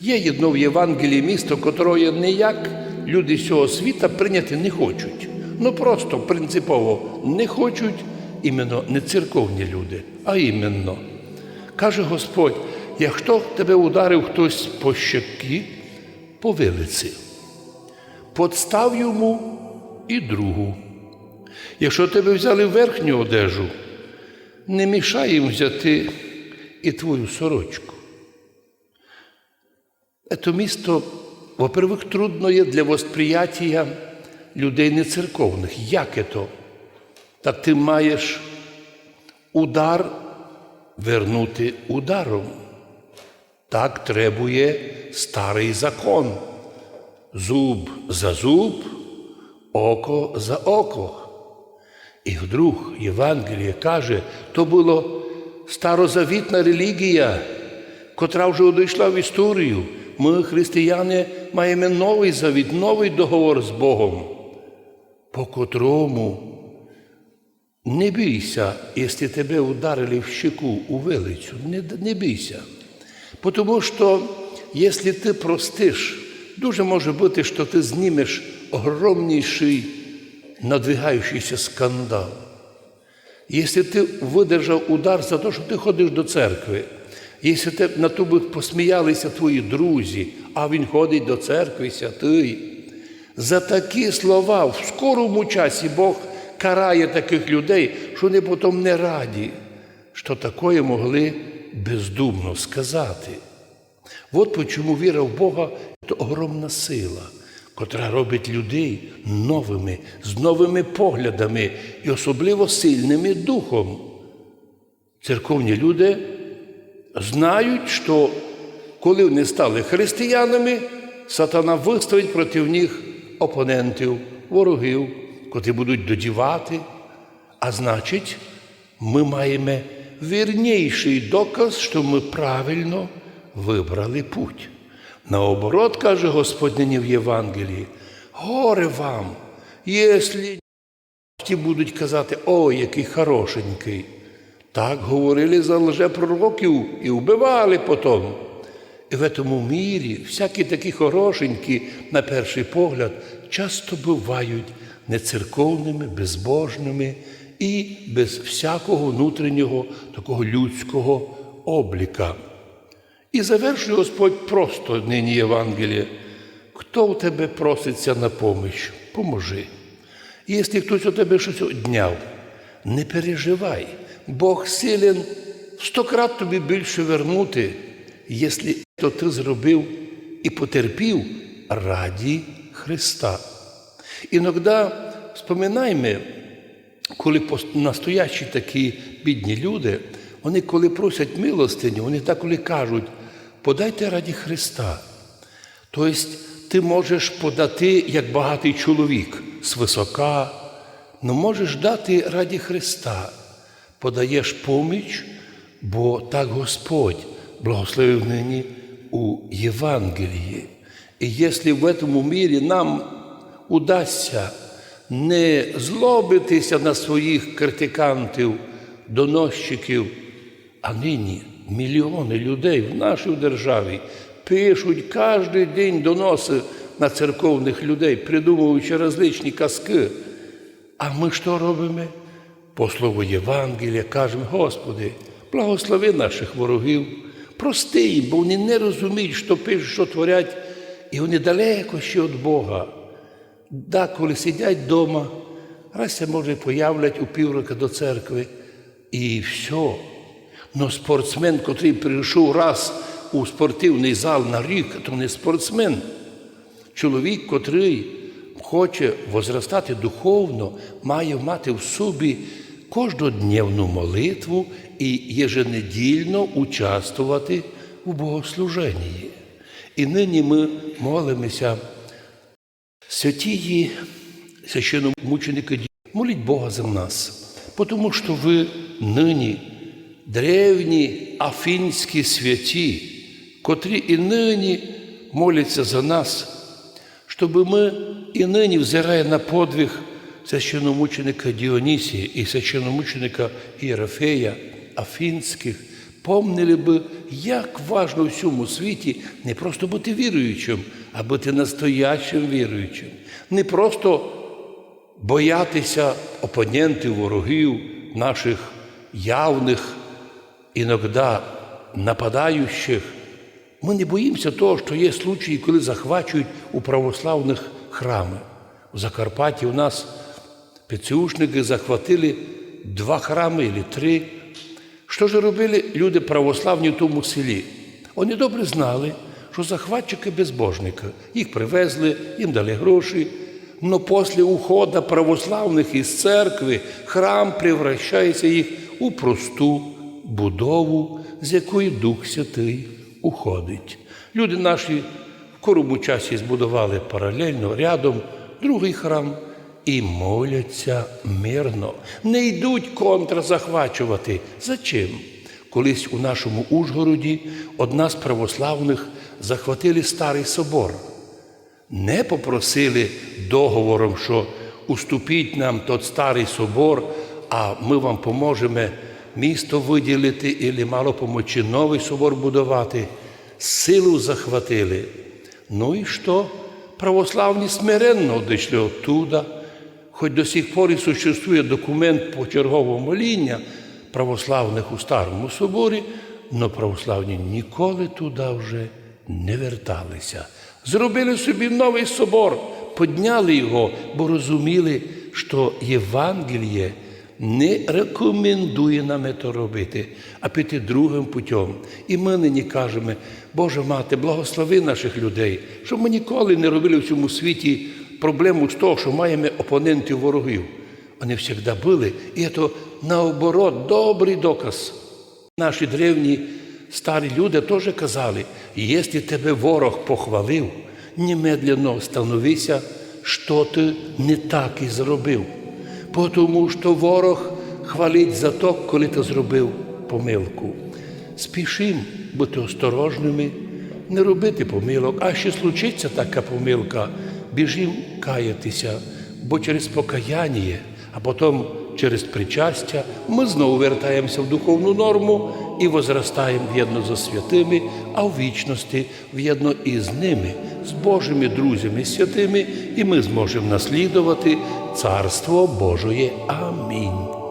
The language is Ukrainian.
Є одно в Євангелії місто, котрое ніяк люди цього світа прийняти не хочуть. Ну просто принципово не хочуть іменно не церковні люди, а іменно. Каже Господь, якщо тебе ударив хтось по щеки, по вилиці, подстав йому і другу. Якщо тебе взяли верхню одежу, не мішай їм взяти і твою сорочку. Это місто, во-первых, трудно є для восприяття людей нецерковних. Як це? Так ти маєш удар вернути ударом. Так требує старий закон. Зуб за зуб, око за око. І вдруг Євангеліє каже, то була старозавітна релігія, котра вже одійшла в історію. Ми, християни, маємо новий завіт, новий договор з Богом, по котрому не бійся, якщо тебе ударили в щеку у вилицю, не, не бійся. Тому що, якщо ти простиш, дуже може бути, що ти знімеш огромніший надвигаючийся скандал. Якщо ти видержав удар за те, що ти ходиш до церкви, якщо ти, на тобі посміялися твої друзі, а він ходить до церкви святий, за такі слова в скорому часі Бог карає таких людей, що вони потім не раді, що такое могли бездумно сказати. От чому віра в Бога це огромна сила, котра робить людей новими, з новими поглядами і особливо сильними духом. Церковні люди знають, що коли вони стали християнами, сатана виставить проти них опонентів, ворогів, котрі будуть додівати. А значить, ми маємо вірніший доказ, що ми правильно вибрали путь. Наоборот, каже Господь нині в Євангелії, горе вам, якщо будуть казати, о, який хорошенький. Так говорили за лжепророків і вбивали потім. І в цьому мірі всякі такі хорошенькі, на перший погляд, часто бувають нецерковними, безбожними і без всякого внутрішнього такого людського обліка. І завершує Господь просто нині Євангеліє. Хто у тебе проситься на помощь, поможи. І Якщо хтось у тебе щось одняв, не переживай. Бог силен в сто крат тобі більше вернути, якщо то ти зробив і потерпів раді Христа. Іноді споминаймо, коли настоящі такі бідні люди, вони коли просять милостиню, вони так коли кажуть, подайте раді Христа. Тобто ти можеш подати як багатий чоловік свисока, але можеш дати раді Христа. Подаєш поміч, бо так Господь благословив нині у Євангелії. І якщо в цьому мірі нам удасться не злобитися на своїх критикантів, доносчиків, а нині мільйони людей в нашій державі пишуть кожен день доноси на церковних людей, придумуючи различні казки. А ми що робимо? По слову Євангелія кажемо, Господи, благослови наших ворогів, прости їм, бо вони не розуміють, що пишуть, що творять, і вони далеко ще від Бога. Да, коли сидять вдома, раз може появлять у півроку до церкви, і все. Но спортсмен, котрий прийшов раз у спортивний зал на рік, то не спортсмен. Чоловік, котрий хоче возростати духовно, має мати в собі кожнодневну молитву і єженедільно участвувати у богослуженні. І нині ми молимося святії священномученики, моліть Бога за нас, тому що ви нині древні афінські святі, котрі і нині моляться за нас, щоб ми і нині, взирає на подвиг священномученика Діонісія і священномученика Іерофея Афінських, помнили би, як важно в цьому світі не просто бути віруючим, а бути настоящим віруючим. Не просто боятися опонентів, ворогів, наших явних, іноді нападаючих. Ми не боїмося того, що є случаї, коли захвачують у православних храми. У Закарпатті у нас ПЦУшники захватили два храми або три. Що ж робили люди православні в тому селі? Вони добре знали, що захватчики безбожники. Їх привезли, їм дали гроші. Но після уходу православних із церкви храм превращається їх у просту будову, з якої Дух Святий уходить. Люди наші в корому часі збудували паралельно рядом другий храм і моляться мирно, не йдуть контрзахвачувати. Зачим? Колись у нашому Ужгороді одна з православних захватили старий собор. Не попросили договором, що уступіть нам тот старий собор, а ми вам поможемо місто виділити і мало помочі новий собор будувати. Силу захватили. Ну і що? Православні смиренно дійшли оттуда. Хоч до сих пор і документ почергового моління православних у Старому соборі, але православні ніколи туди вже не верталися. Зробили собі новий собор, підняли його, бо розуміли, що Євангеліє не рекомендує нам це робити, а піти другим путем. І ми нині кажемо, Боже мати, благослови наших людей, щоб ми ніколи не робили в цьому світі проблему з того, що маємо опонентів ворогів. Вони завжди були, і це наоборот добрий доказ. Наші древні старі люди теж казали, якщо тебе ворог похвалив, немедленно становися, що ти не так і зробив. Тому що ворог хвалить за то, коли ти зробив помилку. Спішим бути осторожними, не робити помилок, а ще случиться така помилка, біжим каятися, бо через покаяння, а потім через причастя ми знову вертаємося в духовну норму і возростаємо в'єдно за святими, а в вічності в'єдно із ними, з Божими друзями святими, і ми зможемо наслідувати Царство Божоє. Амінь.